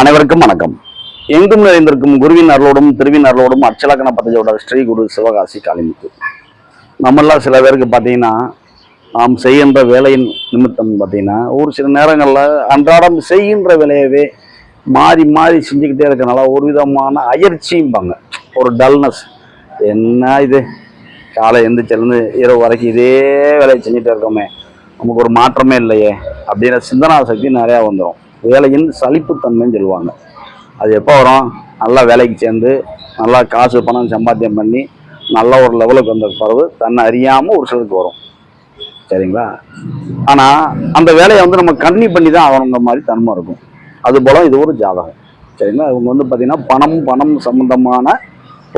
அனைவருக்கும் வணக்கம். எங்கும் நிறைந்திருக்கும் குருவின் அருளோடும் திருவின் அருளோடும் அச்சலக்கண பத்தஜோட ஸ்ரீ குரு சிவகாசி காளிமுத்து. நம்மெல்லாம் சில பேருக்கு பார்த்தீங்கன்னா நாம் செய்கின்ற வேலையின் நிமித்தம் பார்த்தீங்கன்னா ஒரு சில நேரங்களில் அன்றாடம் செய்கின்ற வேலையவே மாறி மாறி செஞ்சுக்கிட்டே இருக்கனால ஒரு விதமான அயற்சியும்பாங்க ஒரு டல்னஸ் என்ன இது? காலை எந்திரிச்சிலேருந்து இரவு வரைக்கும் இதே வேலையை செஞ்சுட்டு இருக்கோமே. நமக்கு ஒரு மாற்றமே இல்லையே. அப்படின்ற சிந்தனா சக்தி நிறையா வந்துடும் வேலையின் சலிப்புத்தன்மைன்னு சொல்லுவாங்க. அது எப்போ வரும்? நல்லா வேலைக்கு சேர்ந்து நல்லா காசு பணம் சம்பாத்தியம் பண்ணி நல்ல ஒரு லெவலுக்கு வந்த பிறகு தன்னை அறியாமல் ஒரு சிலருக்கு வரும். சரிங்களா? ஆனால் அந்த வேலையை வந்து நம்ம கண்ணி பண்ணி தான் ஆகணுங்கிற மாதிரி தன்மை இருக்கும். அதுபோல் இது ஒரு ஜாதகம். சரிங்களா? இவங்க வந்து பார்த்திங்கன்னா பணம் பணம் சம்மந்தமான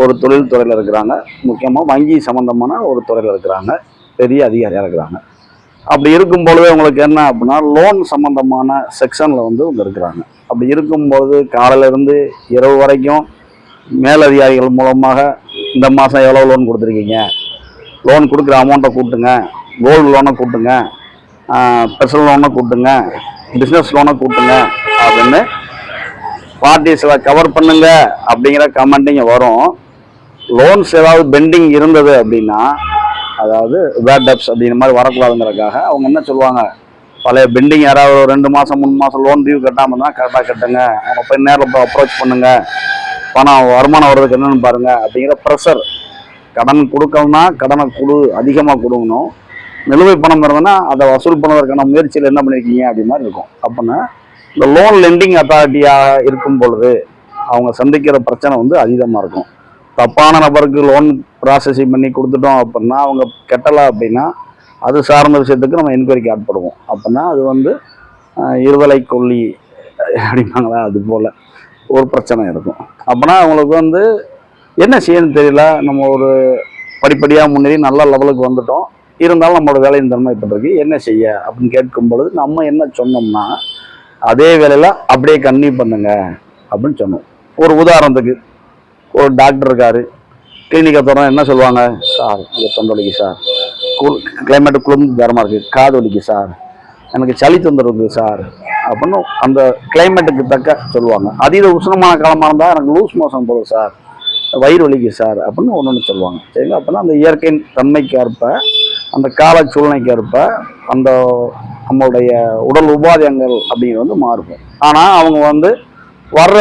ஒரு தொழில் துறையில் இருக்கிறாங்க. முக்கியமாக வங்கி சம்மந்தமான ஒரு துறையில் இருக்கிறாங்க. பெரிய அதிகாரியாக இருக்கிறாங்க. அப்படி இருக்கும் பொழுது உங்களுக்கு என்ன அப்படின்னா லோன் சம்மந்தமான செக்ஷனில் வந்து இவங்க இருக்கிறாங்க. அப்படி இருக்கும்பொழுது காலையிலேருந்து இரவு வரைக்கும் மேலதிகாரிகள் மூலமாக இந்த மாதம் எவ்வளோ லோன் கொடுத்துருக்கீங்க? லோன் கொடுக்குற அமௌண்ட்டை கூட்டுங்க. கோல்டு லோனை கூட்டுங்க. பர்சனல் லோனை கூட்டுங்க. பிஸ்னஸ் லோனை கூட்டுங்க அப்படின்னு பார்ட்டிஸில் கவர் பண்ணுங்க அப்படிங்கிற கமெண்ட்டிங்க வரும். லோன்ஸ் ஏதாவது பெண்டிங் இருந்தது அப்படின்னா அதாவது பேட் டப்ஸ் அப்படிங்கிற மாதிரி வரக்கூடாதுங்கிறதுக்காக அவங்க என்ன சொல்லுவாங்க? பழைய பெண்டிங் யாராவது ஒரு ரெண்டு மாதம் மூணு மாதம் லோன் டியூ கட்டாமல் இருந்தால் கரெக்டாக கட்டுங்க. அவங்க போய் நேரில் போய் அப்ரோச் பண்ணுங்க. பணம் வருமானம் வர்றதுக்கு என்னென்னு பாருங்க. அப்படிங்கிற ப்ரெஷர் கடன் கொடுக்கணும்னா கடனை கொடு அதிகமாக கொடுக்கணும். நிலுவை பணம் இருந்ததுன்னா அதை வசூல் பண்ணுவதற்கான முயற்சியில் என்ன பண்ணியிருக்கீங்க அப்படி மாதிரி இருக்கும். அப்படின்னா இந்த லோன் லெண்டிங் அத்தாரிட்டியாக இருக்கும் பொழுது அவங்க சந்திக்கிற பிரச்சனை வந்து அதிகமாக இருக்கும். தப்பான நபருக்கு லோன் ப்ராசஸிங் பண்ணி கொடுத்துட்டோம் அப்படின்னா அவங்க கெட்டலை அப்படின்னா அது சார்ந்த விஷயத்துக்கு நம்ம என்கொயரிக்கு ஆட்படுவோம். அப்படின்னா அது வந்து இருவலை இருதலை கொல்லி அப்படிம்பாங்களா அது போல் ஒரு பிரச்சனை இருக்கும். அப்படின்னா அவங்களுக்கு வந்து என்ன செய்யணும்னு தெரியல. நம்ம ஒரு படிப்படியாக முன்னேறி நல்ல லெவலுக்கு வந்துட்டோம். இருந்தாலும் நம்மளோட வேலையின் தன்மை இப்போ இருக்குது என்ன செய்ய? அப்படின்னு கேட்கும் பொழுது நம்ம என்ன சொன்னோம்னா அதே வேலையில் அப்படியே கன்னியூ பண்ணுங்க அப்படின்னு சொன்னோம். ஒரு உதாரணத்துக்கு ஒரு டாக்டர் இருக்காரு. கிளினிக்கை திறந்தா என்ன சொல்லுவாங்க? சார் எனக்கு தொண்டை வலிக்கு சார். குள் கிளைமேட்டு குளிர்ந்து தரமாக இருக்குது காது வலிக்கு சார். எனக்கு சளி தொந்தரவு சார். அப்படின்னு அந்த கிளைமேட்டுக்கு தக்க சொல்லுவாங்க. அதீத உஷ்ணமான காலமாக இருந்தால் எனக்கு லூஸ் மோசம் போகுது சார். வயிறு வலிக்கு சார். அப்படின்னு ஒன்று ஒன்று சொல்லுவாங்க. சரிங்களா? அப்போனா அந்த இயற்கையின் தன்மைக்கு ஏற்ப அந்த கால சூழ்நிலைக்கு ஏற்ப அந்த நம்மளுடைய உடல் உபாதையங்கள் அப்படிங்கிறது வந்து மாறும். ஆனால் அவங்க வந்து வர்ற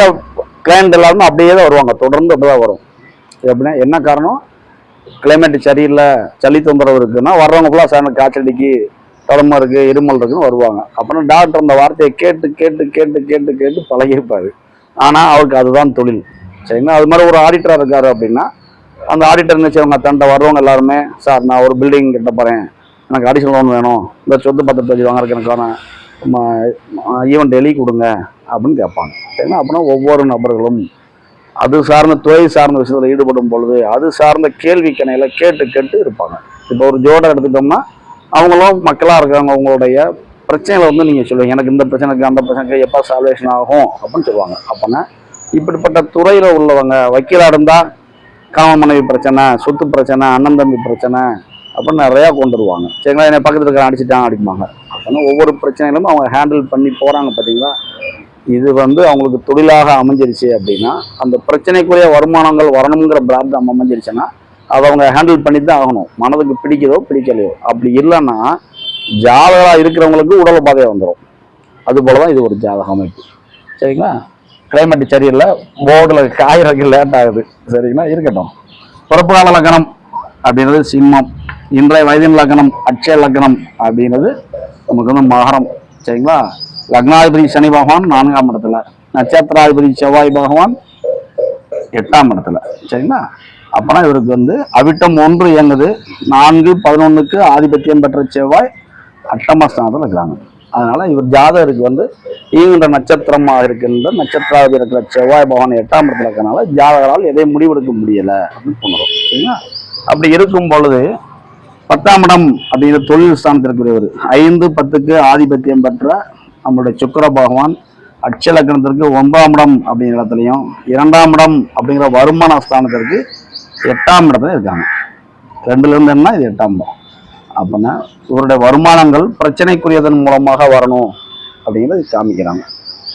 கிளைண்ட் எல்லாருமே அப்படியே தான் வருவாங்க. தொடர்ந்து அப்படி தான் வரும். எப்படின்னா என்ன காரணம்? கிளைமேட் சரியில்லை சளி தொந்தரவு இருக்குன்னா வர்றவங்க ஃபுல்லாக சார் எனக்கு காய்ச்சல் அடிக்கி தொடமா இருக்கு இருமல் இருக்குன்னு வருவாங்க. அப்புறம் டாக்டர் அந்த வார்த்தையை கேட்டு கேட்டு கேட்டு கேட்டு கேட்டு பழகியிருப்பார். ஆனால் அவருக்கு அதுதான் தொழில். சரிங்களா? அது மாதிரி ஒரு ஆடிட்டராக இருக்கார் அப்படின்னா அந்த ஆடிட்டர் என்ன செய்வாங்க? தன்ட்ட வர்றவங்க எல்லாருமே சார் நான் ஒரு பில்டிங் கட்ட போகிறேன் எனக்கு அடிஷனல் லோன் வேணும். இந்த சொத்து பத்திரத்தை வச்சு வாங்குறதுக்கு எனக்கான ஈவெண்ட் எழுதி கொடுங்க. அப்படின்னு கேட்பாங்க. ஏன்னா அப்படின்னா ஒவ்வொரு நபர்களும் அது சார்ந்த துறை சார்ந்த விஷயத்தில் ஈடுபடும் பொழுது அது சார்ந்த கேள்வி கணையில் கேட்டு கேட்டு இருப்பாங்க. இப்போ ஒரு ஜோடை எடுத்துட்டோம்னா அவங்களும் மக்களாக இருக்காங்க அவங்களுடைய பிரச்சனைகளை வந்து நீங்கள் சொல்லுவீங்க. எனக்கு இந்த பிரச்சனைக்கு அந்த பிரச்சனைக்கு எப்போ சால்வேஷன் ஆகும் அப்படின்னு சொல்லுவாங்க. அப்போனா இப்படிப்பட்ட துறையில் உள்ளவங்க வக்கீலாக இருந்தால் காம மனைவி பிரச்சனை சொத்து பிரச்சனை அண்ணன் தம்பி பிரச்சனை அப்படின்னு நிறையா கொண்டு வருவாங்க சரிங்களா? என்னை பக்கத்தில் இருக்கிற அடிச்சுட்டான் அடிப்பாங்க. அப்போனா ஒவ்வொரு பிரச்சனைகளும் அவங்க ஹேண்டில் பண்ணி போகிறாங்க பார்த்தீங்களா இது வந்து அவங்களுக்கு தொழிலாக அமைஞ்சிருச்சு அப்படின்னா அந்த பிரச்சனைக்குரிய வருமானங்கள் வரணுங்கிற பிரார்த்தம் அமைஞ்சிருச்சுன்னா அதை அவங்க ஹேண்டில் பண்ணி தான் ஆகணும். மனதுக்கு பிடிக்குதோ பிடிக்கலையோ. அப்படி இல்லைன்னா ஜாதகராக இருக்கிறவங்களுக்கு உடல் பாதையாக வந்துடும் அதுபோல தான் இது ஒரு ஜாதக அமைப்பு. சரிங்களா? கிளைமேட் சரியில்லை போர்டில் காயறதுக்கு லேட் ஆகுது. சரிங்களா? இருக்கட்டும். பிறப்பு கால லக்கணம் அப்படின்றது சிம்மம். இன்றைய வயதின் லக்கணம் அட்சய லக்கணம் அப்படின்றது நமக்கு வந்து மகரம். சரிங்களா? லக்னாதிபதி சனி பகவான் நான்காம் இடத்துல நட்சத்திராதிபதி செவ்வாய் பகவான் எட்டாம் இடத்துல. சரிங்களா? அப்பனா இவருக்கு வந்து அவிட்டம் ஒன்று இயங்குது. நான்கு பதினொன்றுக்கு ஆதிபத்தியம் பெற்ற செவ்வாய் அட்டமஸ்தானத்தில் இருக்கிறாங்க அதனால இவர் ஜாதகருக்கு வந்து ஈங்கின்ற நட்சத்திரமாக இருக்கின்ற நட்சத்திராதிபதி இருக்கிற செவ்வாய் பகவான் எட்டாம் இடத்துல இருக்கிறனால ஜாதகரால் எதையும் முடிவெடுக்க முடியலை அப்படின்னு சொல்லுறோம் சரிங்களா? அப்படி இருக்கும் பொழுது பத்தாம் இடம் அப்படிங்கிற தொழில் ஸ்தானத்திற்குரியவர் ஐந்து பத்துக்கு ஆதிபத்தியம் பெற்ற நம்மளுடைய சுக்கிர பகவான் அட்சலக்கணத்திற்கு ஒன்பதாம் இடம் அப்படிங்கிற இடத்துலையும் இரண்டாம் இடம் அப்படிங்கிற வருமான ஸ்தானத்திற்கு எட்டாம் இடத்துல இருக்காங்க. ரெண்டுல இருந்து என்ன? இது எட்டாம் இடம். அப்படின்னா இவருடைய வருமானங்கள் பிரச்சனைக்குரியதன் மூலமாக வரணும் அப்படிங்கிறது காமிக்கிறாங்க.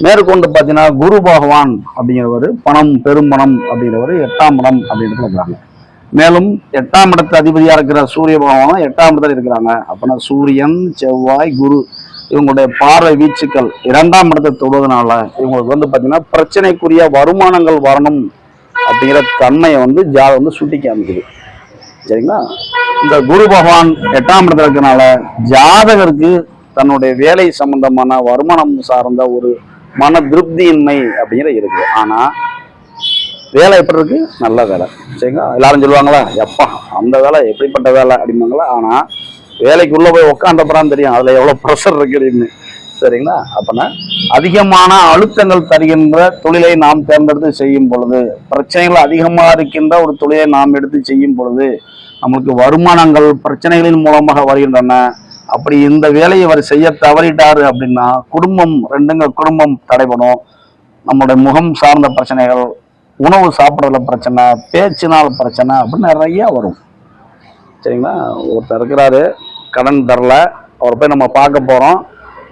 மேற்கொண்டு பார்த்தீங்கன்னா குரு பகவான் அப்படிங்கிறவர் பணம் பெரும்பணம் அப்படிங்கிறவர் எட்டாம் இடம் அப்படின்றது இருக்கிறாங்க மேலும் எட்டாம் இடத்து அதிபதியாக இருக்கிற சூரிய பகவானும் எட்டாம் இடத்துல இருக்கிறாங்க. அப்படின்னா சூரியன் செவ்வாய் குரு இவங்களுடைய பார்வை வீச்சுக்கள் இரண்டாம் இடத்தை தொடுவதனால இவங்களுக்கு வந்து பார்த்தீங்கன்னா பிரச்சனைக்குரிய வருமானங்கள் வரணும் அப்படிங்கிற தன்மையை வந்து ஜாதகம் வந்து சுட்டி காமிக்குது சரிங்களா? இந்த குரு பகவான் எட்டாம் இடத்துல இருக்கனால ஜாதகருக்கு தன்னுடைய வேலை சம்பந்தமான வருமானம் சார்ந்த ஒரு மன திருப்தியின்மை அப்படிங்கிற இருக்கு ஆனா வேலை எப்படி இருக்கு? நல்ல வேலை. சரிங்களா? எல்லாரும் சொல்லுவாங்களா எப்பா அந்த வேலை எப்படிப்பட்ட வேலை? அப்படிம்பாங்களா. ஆனா வேலைக்கு உள்ள போய் உட்காந்தப்பறம் தெரியும். அதுல எவ்வளவு ப்ரெஷர் இருக்குன்னு. சரிங்களா? அப்போனா அதிகமான அழுத்தங்கள் தருகின்ற தொழிலை நாம் தேர்ந்தெடுத்து செய்யும் பொழுது பிரச்சனைகள் அதிகமாக இருக்கின்ற ஒரு தொழிலை நாம் எடுத்து செய்யும் பொழுது நம்மளுக்கு வருமானங்கள் பிரச்சனைகளின் மூலமாக வருகின்றன. அப்படி இந்த வேலையை அவர் செய்ய தவறிட்டாரு அப்படின்னா குடும்பம் ரெண்டுங்க குடும்பம் தடைபடும். நம்மளுடைய முகம் சார்ந்த பிரச்சனைகள் உணவு சாப்பிட்றதுல பிரச்சனை பேச்சினால் பிரச்சனை அப்படின்னு நிறைய வரும். சரிங்களா? ஒருத்தர் இருக்கிறாரு கடன் தரல. அவரை போய் நம்ம பார்க்க போகிறோம்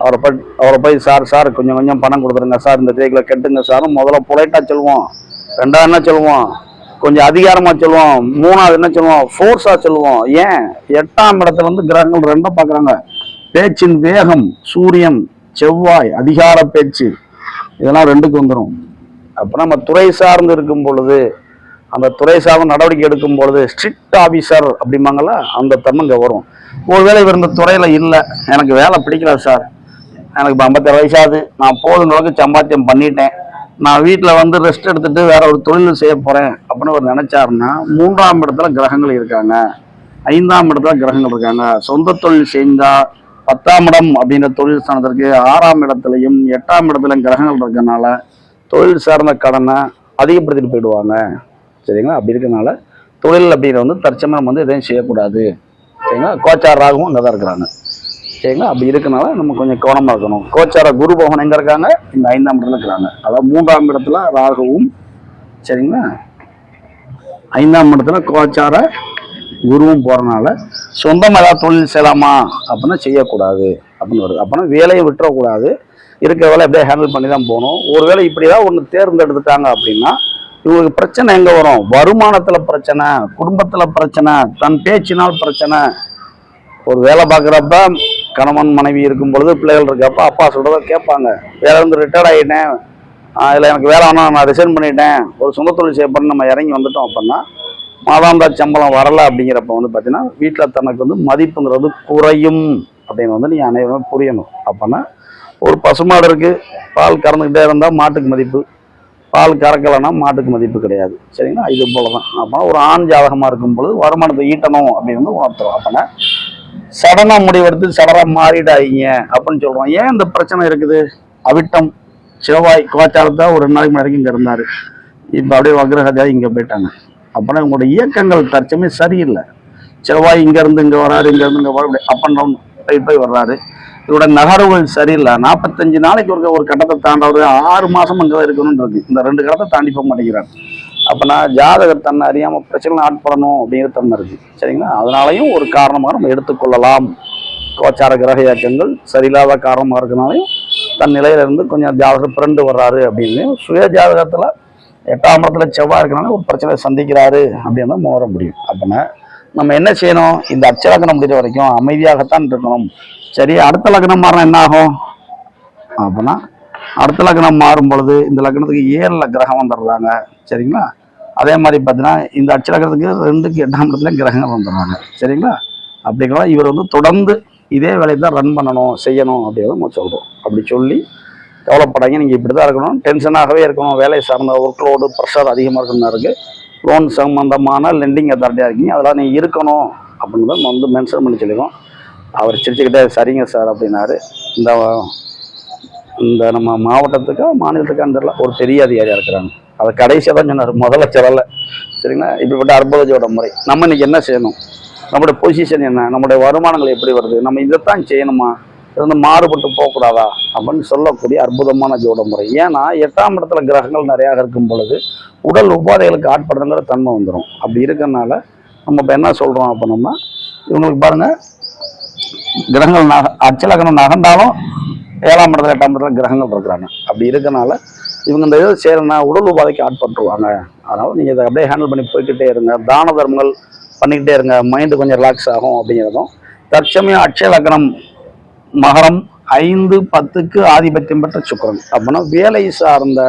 அவரை போய் அவரை போய் சார் சார் கொஞ்சம் கொஞ்சம் பணம் கொடுத்துருங்க சார். இந்த தேக்கில் கெட்டுங்க சார். முதல்ல பொலைட்டாக சொல்லுவோம். ரெண்டாவது என்ன சொல்லுவோம்? கொஞ்சம் அதிகாரமாக சொல்லுவோம். மூணாவது என்ன சொல்லுவோம்? ஃபோர்ஸாக சொல்லுவோம். ஏன்? எட்டாம் இடத்துல வந்து கிரகங்கள் ரெண்டும் பார்க்குறாங்க. பேச்சின் வேகம் சூரியன் செவ்வாய் அதிகார பேச்சு. இதெல்லாம் ரெண்டுக்கு வந்துடும் அப்போ நம்ம துறை சார்ந்து இருக்கும் பொழுது அந்த துறை சார்ந்த நடவடிக்கை எடுக்கும் பொழுது ஸ்ட்ரிக்ட் ஆஃபீஸர் அப்படிம்பாங்கல்ல அந்த தன்மை இங்கே வரும். ஒருவேளை இவர் இந்த துறையில் இல்லை எனக்கு வேலை பிடிக்கல சார் எனக்கு இப்போ ஐம்பத்தாறு வயசாகுது நான் போதும் அளவுக்கு சம்பாத்தியம் பண்ணிட்டேன். நான் வீட்டில் வந்து ரெஸ்ட் எடுத்துட்டு வேற ஒரு தொழில் செய்ய போகிறேன் அப்படின்னு அவர் நினைச்சாருன்னா மூன்றாம் இடத்துல கிரகங்கள் இருக்காங்க. ஐந்தாம் இடத்துல கிரகங்கள் இருக்காங்க. சொந்த தொழில் செஞ்சால் பத்தாம் இடம் அப்படின்ற தொழில் ஸ்தானத்திற்கு ஆறாம் இடத்துலையும் எட்டாம் இடத்துலையும் கிரகங்கள் இருக்கறனால தொழில் சார்ந்த கடனை அதிகப்படுத்திட்டு போயிடுவாங்க. சரிங்களா? அப்படி இருக்கனால தொழில் அப்படிங்கிற வந்து தற்சமயம் வந்து எதையும் செய்யக்கூடாது. சரிங்களா? கோச்சார ராகவும் அங்கே தான் இருக்கிறாங்க. சரிங்களா? அப்படி இருக்கனால நம்ம கொஞ்சம் கவனமாக இருக்கணும். கோச்சார குரு பகவான் எங்கே இருக்காங்க? இந்த ஐந்தாம் இடத்துல இருக்கிறாங்க. அதாவது மூன்றாம் இடத்துல ராகவும் சரிங்களா? ஐந்தாம் இடத்துல கோச்சார குருவும் போகிறனால சொந்தமாக ஏதாவது தொழில் செய்யலாமா? அப்படின்னா செய்யக்கூடாது. அப்படின்னு வருது. அப்படின்னா வேலையை விட்டுறக்கூடாது. இருக்கிற வேலை எப்படியே ஹேண்டில் பண்ணி தான் போகணும். ஒருவேளை இப்படி தான் ஒன்று தேர்ந்தெடுத்துட்டாங்க அப்படின்னா இவங்களுக்கு பிரச்சனை எங்கே வரும்? வருமானத்தில் பிரச்சனை குடும்பத்தில் பிரச்சனை தன் பேச்சினால் பிரச்சனை. ஒரு வேலை பார்க்குறப்ப கணவன் மனைவி இருக்கும் பொழுது பிள்ளைகள் இருக்கப்ப அப்பா சொல்கிறத கேட்பாங்க. வேலை இருந்து ரிட்டையர்ட் ஆகிட்டேன் இதில் எனக்கு வேலை வேணாம் நான் ரிசைன் பண்ணிட்டேன். ஒரு சொந்த தொழில் செய்யப்பட்டு நம்ம இறங்கி வந்துட்டோம் அப்படின்னா மாதாந்தா சம்பளம் வரலை அப்படிங்கிறப்ப வந்து பார்த்தீங்கன்னா வீட்டில் தனக்கு வந்து மதிப்புங்கிறது குறையும் அப்படின்னு வந்து நீங்கள் அனைவரும் புரியணும். அப்போனா ஒரு பசுமாடு இருக்குது பால் கறந்துக்கிட்டே இருந்தால் மாட்டுக்கு மதிப்பு. பால் கறக்கலைன்னா மாட்டுக்கு மதிப்பு கிடையாது. சரிங்களா? இது போல தான் அப்போ ஒரு ஆண் ஜாதகமாக இருக்கும் பொழுது வருமானத்தை ஈட்டணும் அப்படின்னு உணர்த்துறோம். அப்போனா சடனாக முடிவெடுத்து சடனாக மாறிடாதீங்க அப்படின்னு சொல்கிறோம் ஏன் இந்த பிரச்சனை இருக்குது? அவிட்டம். செவ்வாய் கோச்சாரத்தை ஒரு ரெண்டு நாளைக்கு வரைக்கும் இங்கே இருந்தார். இப்போ அப்படியே வக்ரகதியாக இங்கே போயிட்டாங்க. அப்போனா இவங்களோட இயக்கங்கள் தற்சமே சரியில்லை. செவ்வாய் இங்கேருந்து இங்கே வராரு இங்கேருந்து இங்கே வர அப் அண்ட் டவுன் போய் வர்றாரு. இதோட நகர்வுகள் சரியில்லை. நாற்பத்தஞ்சு நாளைக்கு ஒரு ஒரு கட்டத்தை தாண்டவர். ஆறு மாதம் அங்கே இருக்கணும்னு இருக்கு. இந்த ரெண்டு கட்டத்தை தாண்டி போக மாட்டேங்கிறார். அப்போனா ஜாதகர் தன்னை அறியாமல் பிரச்சனை ஆட்படணும் அப்படிங்கிற தன்மை இருக்கு. சரிங்களா? அதனாலையும் ஒரு காரணமாக நம்ம எடுத்துக்கொள்ளலாம். கோச்சார கிரக இயக்கங்கள் சரியில்லாத காரணமாக இருக்கனாலையும் தன் நிலையிலிருந்து கொஞ்சம் ஜாதகர் பிறண்டு வர்றாரு அப்படின்னு சுய ஜாதகத்தில் எட்டாம் இடத்துல செவ்வாய் இருக்கனால ஒரு பிரச்சனை சந்திக்கிறாரு அப்படின்னு தான் மோர முடியும். அப்படின்னா நம்ம என்ன செய்யணும்? இந்த அச்சலக்கணம் முடிகிற வரைக்கும் அமைதியாகத்தான் இருக்கணும். சரி அடுத்த லக்னம் மாறினா என்ன ஆகும்? அப்படின்னா அடுத்த லக்னம் மாறும் பொழுது இந்த லக்னத்துக்கு ஏழில் கிரகம் வந்துடுறாங்க. சரிங்களா? அதே மாதிரி பார்த்தீங்கன்னா இந்த அச்சலக்கணத்துக்கு ரெண்டுக்கு எட்டாம் இடத்துல கிரகங்கள் வந்துடுறாங்க. சரிங்களா? அப்படிங்கிற இவர் வந்து தொடர்ந்து இதே வேலையை தான் ரன் பண்ணணும் செய்யணும் அப்படின்னு நம்ம சொல்கிறோம் அப்படி சொல்லி கவலைப்படாங்க நீங்கள் இப்படி தான் இருக்கணும் டென்ஷனாகவே இருக்கணும். வேலை சார்ந்த ஒர்க் லோடு ப்ரெஷர் அதிகமாக இருக்கணும் இருக்குது லோன் சம்மந்தமான லெண்டிங் அத்தாரிட்டியாக இருக்கீங்க. அதெல்லாம் நீங்கள் இருக்கணும் அப்படின்னு தான் வந்து மென்ஷன் பண்ணி சொல்லிடுவோம் அவர் சிரிச்சுக்கிட்டே சரிங்க சார் அப்படின்னாரு. இந்த இந்த நம்ம மாவட்டத்துக்கா மாநிலத்துக்கான்னு தெரியல. ஒரு பெரிய அதிகாரியாக இருக்கிறாங்க. அதை கடைசியாக தான் சொன்னார். முதல்ல சொல்லலை. சரிங்களா? இப்படிப்பட்ட அற்புதஜோட முறை. நம்ம இன்றைக்கி என்ன செய்யணும்? நம்மளுடைய பொசிஷன் என்ன? நம்மளுடைய வருமானங்கள் எப்படி வருது? நம்ம இதைத்தான் செய்யணுமா? இருந்து வந்து மாறுபட்டு போகக்கூடாதா அப்படின்னு சொல்லக்கூடிய அற்புதமான ஜோட முறை. ஏன்னா எட்டாம் இடத்துல கிரகங்கள் நிறையாக இருக்கும் பொழுது உடல் உபாதைகளுக்கு ஆட்படுறங்கிற தன்மை வந்துடும் அப்படி இருக்கறனால நம்ம இப்போ என்ன சொல்கிறோம் அப்போ நம்ம இவங்களுக்கு பாருங்கள் கிரகங்கள் நக அச்சலக்கணம் நகர்ந்தாலும் ஏழாம் இடத்துல எட்டாம் இடத்துல கிரகங்கள் இருக்கிறாங்க. அப்படி இருக்கனால இவங்க இந்த இதை செய்யறனா உடல் உபாதைக்கு ஆட்பட்டுருவாங்க. அதனால் நீங்கள் இதை அப்படியே ஹேண்டில் பண்ணி போய்க்கிட்டே இருங்க. தான தர்மங்கள் பண்ணிக்கிட்டே இருங்க. மைண்டு கொஞ்சம் ரிலாக்ஸ் ஆகும் அப்படிங்கிறதும் தற்சமயம் அட்சய லக்னம் மகரம் ஐந்து பத்துக்கு ஆதிபத்தியம் பெற்ற சுக்கரன். அப்படின்னா வேலை சார்ந்த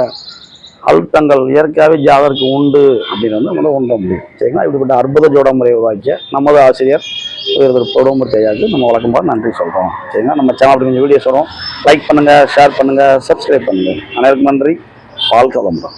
அழுத்தங்கள் இயற்கையாகவே ஜாதகருக்கு உண்டு அப்படின்னு வந்து நம்ம உண்ட முடியும். சரிங்களா? இப்படிப்பட்ட அற்புத ஜோட முறையை உருவாக்கிய நமது ஆசிரியர் உயர்திரு பொடுமூர்த்தி ஐயாவுக்கு நம்ம வழக்கம் போல நன்றி சொல்கிறோம் சரிங்களா? நம்ம சேனல் அப்படி வீடியோ சொல்கிறோம் லைக் பண்ணுங்கள் ஷேர் பண்ணுங்கள் சப்ஸ்கிரைப் பண்ணுங்கள் அனைவருக்கும் நன்றி. வாழ்க்கை வளமுடன்.